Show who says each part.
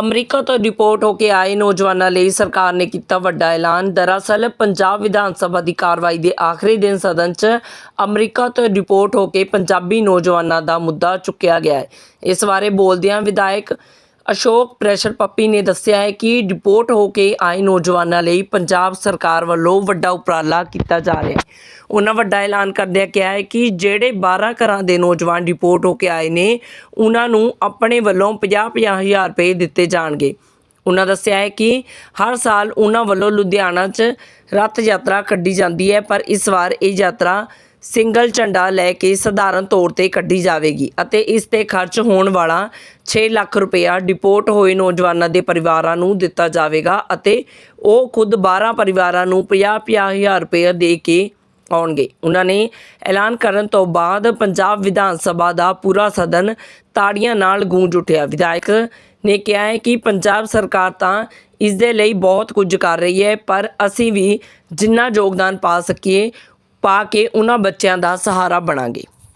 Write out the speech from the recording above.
Speaker 1: America ਤੋਂ report ਹੋ ਕੇ ਆਏ ਨੌਜਵਾਨਾਂ ਲਈ ਸਰਕਾਰ ਨੇ ਕੀਤਾ ਵੱਡਾ ਐਲਾਨ। ਦਰਅਸਲ, ਪੰਜਾਬ ਵਿਧਾਨ ਸਭਾ ਦੀ ਕਾਰਵਾਈ ਦੇ ਆਖਰੀ ਦਿਨ ਸਦਨ 'ਚ ਅਮਰੀਕਾ ਤੋਂ ਰਿਪੋਰਟ ਹੋ ਕੇ ਪੰਜਾਬੀ ਨੌਜਵਾਨਾਂ ਦਾ ਮੁੱਦਾ ਚੁੱਕਿਆ ਗਿਆ ਹੈ। ਇਸ ਬਾਰੇ ਬੋਲਦਿਆਂ ਵਿਧਾਇਕ ਅਸ਼ੋਕ ਪ੍ਰੈਸ਼ਰ ਪੱਪੀ ਨੇ ਦੱਸਿਆ ਹੈ ਕਿ ਡਿਪੋਰਟ ਹੋ ਕੇ ਆਏ ਨੌਜਵਾਨਾਂ ਲਈ ਪੰਜਾਬ ਸਰਕਾਰ ਵੱਲੋਂ ਵੱਡਾ ਉਪਰਾਲਾ ਕੀਤਾ ਜਾ ਰਿਹਾ ਹੈ। ਉਹਨਾਂ ਵੱਡਾ ਐਲਾਨ ਕਰਦਿਆਂ ਕਿਹਾ ਹੈ ਕਿ ਜਿਹੜੇ 12 ਘਰਾਂ ਦੇ ਨੌਜਵਾਨ ਡਿਪੋਰਟ ਹੋ ਕੇ ਆਏ ਨੇ, ਉਹਨਾਂ ਨੂੰ ਆਪਣੇ ਵੱਲੋਂ 50-50 ਹਜ਼ਾਰ ਰੁਪਏ ਦਿੱਤੇ ਜਾਣਗੇ। ਉਹਨਾਂ ਦੱਸਿਆ ਹੈ ਕਿ ਹਰ ਸਾਲ ਉਹਨਾਂ ਵੱਲੋਂ ਲੁਧਿਆਣਾ 'ਚ ਰੱਥ ਯਾਤਰਾ ਕੱਢੀ ਜਾਂਦੀ ਹੈ, ਪਰ ਇਸ ਵਾਰ ਇਹ ਯਾਤਰਾ ਸਿੰਗਲ ਝੰਡਾ ਲੈ ਕੇ ਸਧਾਰਨ ਤੌਰ ਤੇ ਕੱਢੀ ਜਾਵੇਗੀ ਅਤੇ ਇਸ ਤੇ ਖਰਚ ਹੋਣ ਵਾਲਾ 6 ਲੱਖ ਰੁਪਇਆ ਡਿਪੋਰਟ ਹੋਏ ਨੌਜਵਾਨਾਂ ਦੇ ਪਰਿਵਾਰਾਂ ਨੂੰ ਦਿੱਤਾ ਜਾਵੇਗਾ ਅਤੇ ਉਹ ਖੁਦ 12 ਪਰਿਵਾਰਾਂ ਨੂੰ 50-50 ਹਜ਼ਾਰ ਰੁਪਇਆ ਦੇ ਕੇ ਆਉਣਗੇ। ਉਹਨਾਂ ਨੇ ਐਲਾਨ ਕਰਨ ਤੋਂ ਬਾਅਦ ਪੰਜਾਬ ਵਿਧਾਨ ਸਭਾ ਦਾ ਪੂਰਾ ਸਦਨ ਤਾੜੀਆਂ ਨਾਲ ਗੂੰਜ ਉੱਠਿਆ। ਵਿਧਾਇਕ ਨੇ ਕਿਹਾ ਹੈ ਕਿ ਪੰਜਾਬ ਸਰਕਾਰ ਤਾਂ ਇਸ ਦੇ ਲਈ ਬਹੁਤ ਕੁਝ ਕਰ ਰਹੀ ਹੈ, ਪਰ ਅਸੀਂ ਵੀ ਜਿੰਨਾ ਯੋਗਦਾਨ ਪਾ ਸਕੀਏ ਪਾ ਕੇ ਉਹਨਾਂ ਬੱਚਿਆਂ ਦਾ ਸਹਾਰਾ ਬਣਾਂਗੇ।